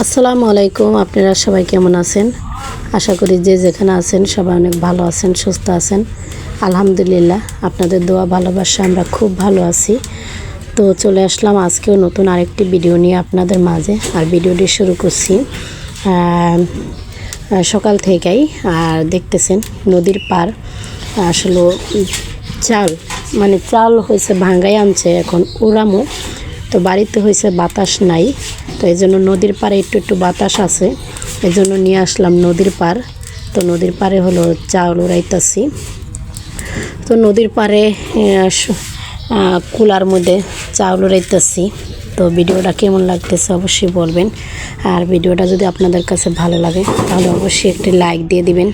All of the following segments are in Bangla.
আসসালামু আলাইকুম, আপনারা সবাই কেমন আছেন? আশা করি যে যেখানে আছেন সবাই অনেক ভালো আছেন, সুস্থ আছেন। আলহামদুলিল্লাহ, আপনাদের দোয়া ভালোবাসা আমরা খুব ভালো আছি। তো চলে আসলাম আজকেও নতুন আরেকটি ভিডিও নিয়ে আপনাদের মাঝে। আর ভিডিওটি শুরু করছি সকাল থেকেই। আর দেখতেছেন নদীর পার আসলে চাল মানে চাল হয়েছে ভাঙ্গাই আনছে এখন উড়ামো। তো বাড়িতে হয়েছে বাতাস নাই। তো এই জন্য নদীর পাড়ে একটু একটু বাতাস আছে। এই জন্য নিয়ে আসলাম নদীর পার তো নদীর পাড়ে হলো চাউল উড়াইতেছি। তো নদীর পাড়ে কুলার মধ্যে চাউল উড়াইতেছি। তো ভিডিওটা কেমন লাগতেছে অবশ্যই বলবেন। আর ভিডিওটা যদি আপনাদের কাছে ভালো লাগে, তাহলে অবশ্যই একটি লাইক দিয়ে দিবেন।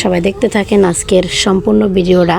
সবাই দেখতে থাকেন আজকের সম্পূর্ণ ভিডিওটা।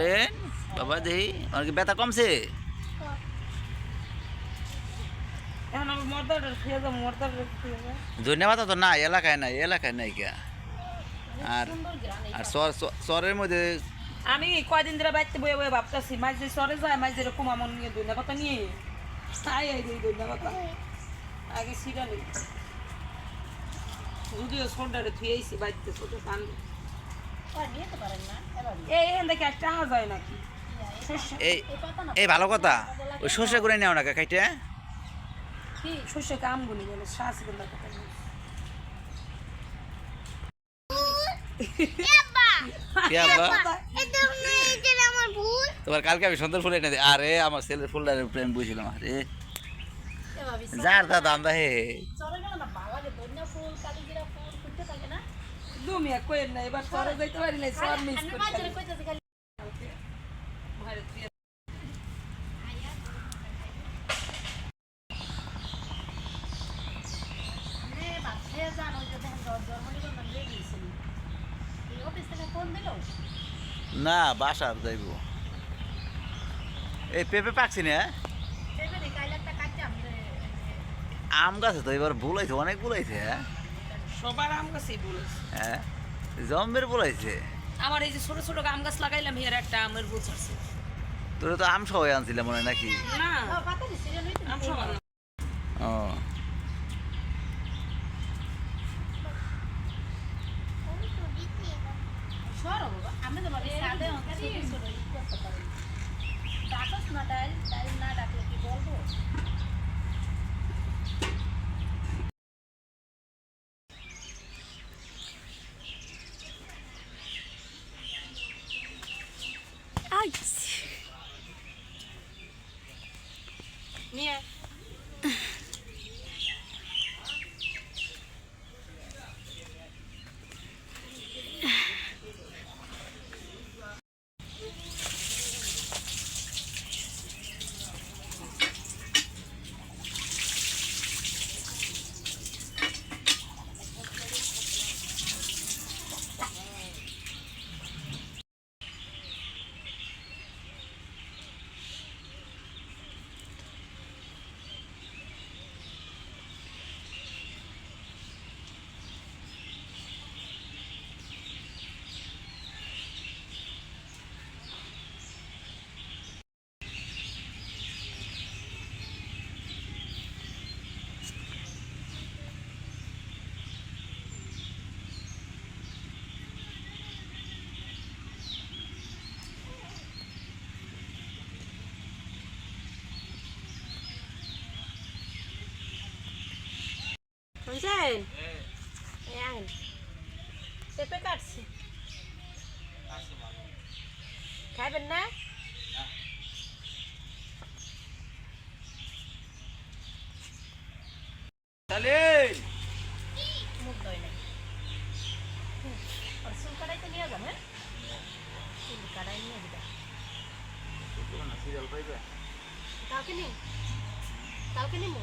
মুরসালিন বাবা দেহি আমার কি ব্যথা কমছে? ধন্যবাদ তো না এলাকায় নাই এলাকায় নাই কে আর আর চর- মধ্যে আমি কয়দিন ধরে বাড়িতে বয়ে বয়ে ভাবতেছি মাঝে সরে যায় মাঝে এরকম আমার নিয়ে কথা নিয়ে। তাই এই কথা আগে সিরা নেই। যদিও সোডারে থুয়েছি বাড়িতে ছোট কান এই এখান থেকে একটা যায় নাকি? এই এই ভালো কথা। ওই সর্ষে করে নেও না খাইতে কি? কাম গুলি গেলে শ্বাস গেলে কথা নেই। কি আব্বা? আমার ভুল তোমার কালকে আমি সুন্দর ফুল এনে দিই আরে আমার ছেলের ফুলটার প্রেম বুঝছিলাম আরে। যার দা দাম দা হে তুমি এক না এবার সরে যাইতে পারি না সর মিস করতে না বাসার যাইব। এই পেঁপে পাকছি না আম গাছে তো এবার বুলাইছে অনেক বুলাইছে হ্যাঁ? সবার আম গাছই বলেছে হ্যাঁ? জম্বের বুলাইছে আমার এই যে ছোট ছোট আম গাছ লাগাইলাম এর একটা আমের বুঝ আছে। তোরা তো আম সবাই আনছিলাম মনে নাকি? না। আম সবার না। ও নিয়ে শুনছেন? আহেন পেঁপে কাটছি। খাইবেন না? মুখ দই নাই। আর চুল কাটাইতে নিয়ে যান হ্যাঁ? চুল কাটাই নিয়ে দিবা কালকে নিন কালকে নিমু?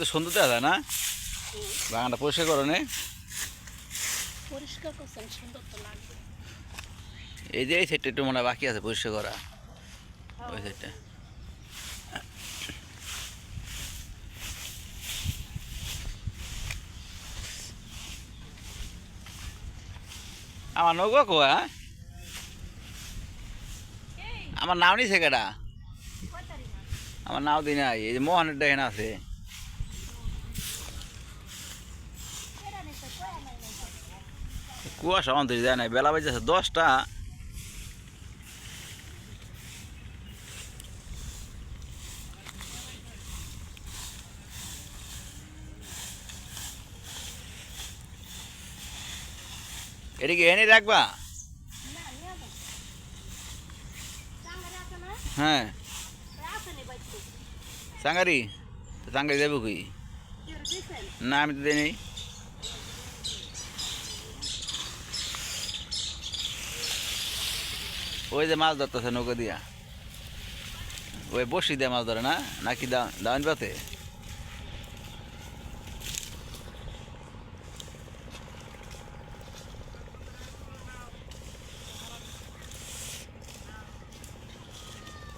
তো সুন্দর দেখা যায় না? বাগানটা পরিষ্কার করো নে। এই যে এই সাইডটা একটু মনে বাকি আছে পরিষ্কার করা। ওই সাইডটা। আমার নৌকো কো হ্যাঁ? আমার নাও নিছে কেডা? আমার নাও দিই নাই এই যে মোহনের দেখেন আছে কুয়াশা অন্তর যায় নাই বেলা বাজেছে দশটা। এটা কি এনে রাখবা? হ্যাঁ। সাঙ্গারি? সাঙ্গারি যাব কি না আমি তো দিই ওই যে মাছ ধরতেছে নৌকো দিয়া। ওই বসি দিয়ে মাছ ধরে না? নাকি দাওয়ান পাতে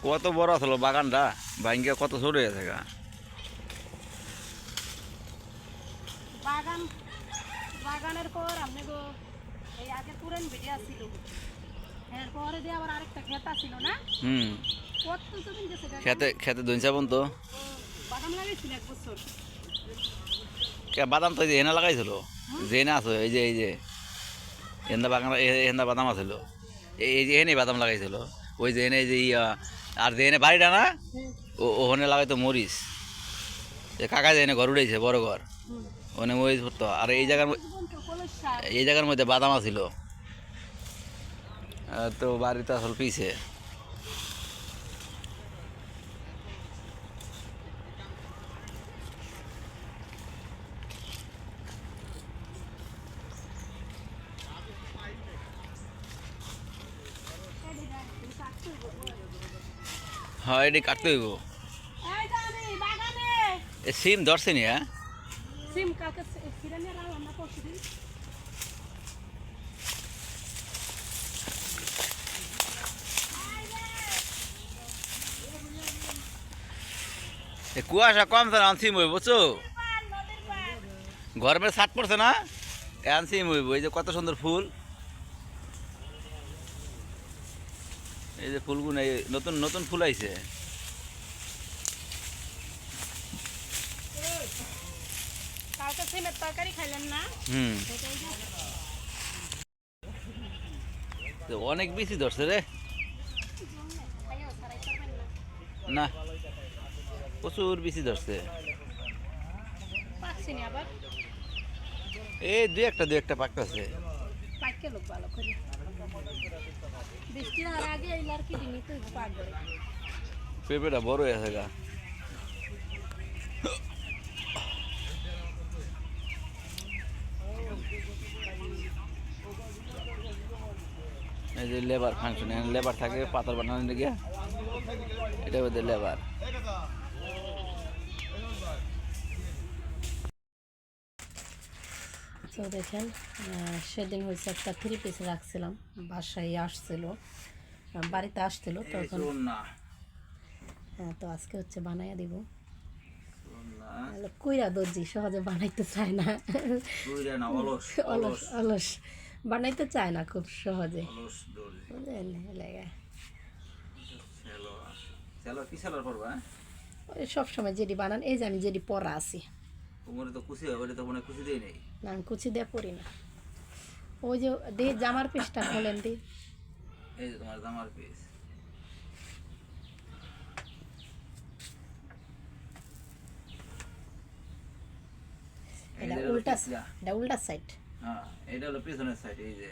কত বড় আসলো বাগানটা? ভাঙ্গিয়া কত ছোট হয়েছে গা। বাগান বাগানের পর আপনি এই আগে পুরেন ভিডিও ছিল এরপরে দিয়ে আবার আরেকটা খেতা ছিল না? হুম। কত গেছে। খেতে খেতে দইন চাবন তো। বাদাম লাগাইছিল এক বছর। কে বাদাম তো এই যে এনে লাগাইছিল? যে এনে আছে এই যে এই যে। এন্দা বাগান এন্দা বাদাম আছিল। এই যে এনে বাদাম লাগাইছিল। ওই যে এনে এই যে ইয়া আর যে এনে বাড়িটা না ও ওখানে লাগাইতো মরিচ। কাকা যে এনে ঘর উঠেছে বড় ঘর। ওখানে মরিচ করতো আর এই জায়গার এই জায়গার মধ্যে বাদাম আছিল। তো বাড়িতে আসল পিছে। হ্যাঁ এটি কাটতে হইব। সিম ধরছে নি হ্যাঁ? সিম কালকে না কুয়াশা কম তো আনছি মই বুঝছ? গরমের ছাট পড়ছে না? আনছি মই এই যে কত সুন্দর ফুল। এই যে ফুলগুলো এই নতুন নতুন ফুল আইছে। না? অনেক বেশি ধরছে রে। না না। প্রচুর বেশি ধরছে। এই দুই একটা দুই একটা পাকতেছে পেঁপেটা বড় হয়ে গা। এই যে লেবার ফাংশন লেবার থাকে পাতার বানানোর দিকে এটা ওদের লেবার। তো দেখেন সেদিন হয়েছে একটা থ্রি পিস রাখছিলাম বাসায় আসছিল বাড়িতে আসছিল তখন হ্যাঁ তো আজকে হচ্ছে বানাইয়া দিব। কইরা দর্জি সহজে বানাইতে চায় না। অলস অলস বানাইতে চায় না খুব সহজে। বুঝলেন? হ্যাঁ? ওই সবসময় যেটি বানান এই যে আমি যেটি পরা আছি। তো তো মনে খুশি দেই নেই। না আমি কুচি দিয়ে পরি না। ওই যে দি জামার পিসটা খোলেন দি। এই যে তোমার জামার পিস এটা উল্টা এটা উল্টা সাইড হ্যাঁ এটা হলো পিছনের সাইড এই যে।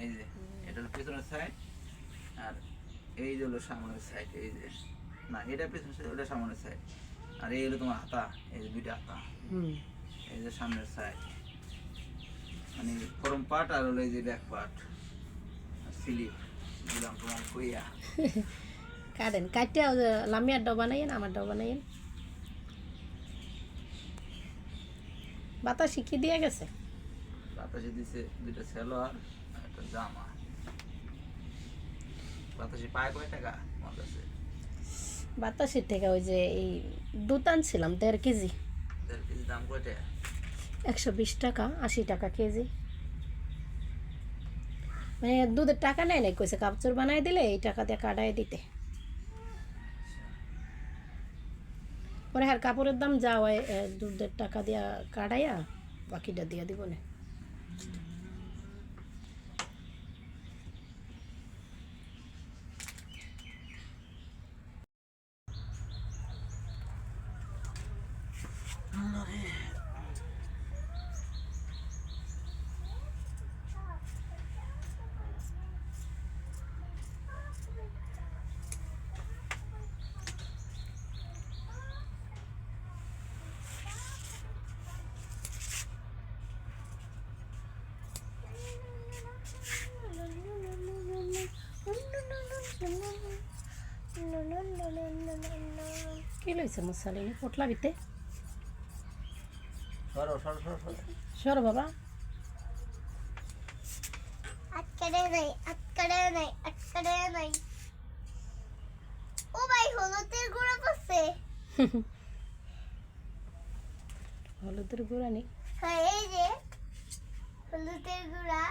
এই যে এটা হলো পিছনের সাইড আর এই যে হলো সামনের সাইড এই যে। না এটা পিছনের সাইড ওটা সামনের সাইড আর এই হলো তোমার হাতা এই যে দুইটা হাতা। হুম। এই যে সামনের সাইড মানে ফরম পার্ট আর হলো এই যে ব্যাক পার্ট স্লিপ দিলাম তোমার কইয়া কাটেন যে লামিয়ার ডাও বানাইয়েন আমার ডাও বানাইয়েন। বাতাস শিখিয়ে দিয়ে গেছে? বাতাসে দিছে দুইটা সেলো আর একটা জামা। বাতাসে পায় কয় টাকা? আমার কাছে। বাতাসের থেকে ওই যে এই দুধ ছিলাম দেড় কেজি। দেড় কেজি দাম কয় টাকা? একশো বিশ টাকা, আশি টাকা কেজি। মানে দুধের টাকা নেয় নাই, কইছে কাপড় বানাই দিলে এই টাকা দিয়ে কাটাই দিতে। পরে আর কাপড়ের দাম যা হয় দুধের টাকা দিয়া কাটাইয়া বাকিটা দিয়া দিব না। কি লইছে মশালিনী পোটলা বিতে? সরো সরো সরো সরো। বাবা। আটকারে নাই আটকারে নাই আটকারে নাই। ও ভাই হলুদের গুঁড়ো পড়ছে হলুদের গুঁড়া নেই হ্যাঁ এই যে হলুদের গুঁড়া।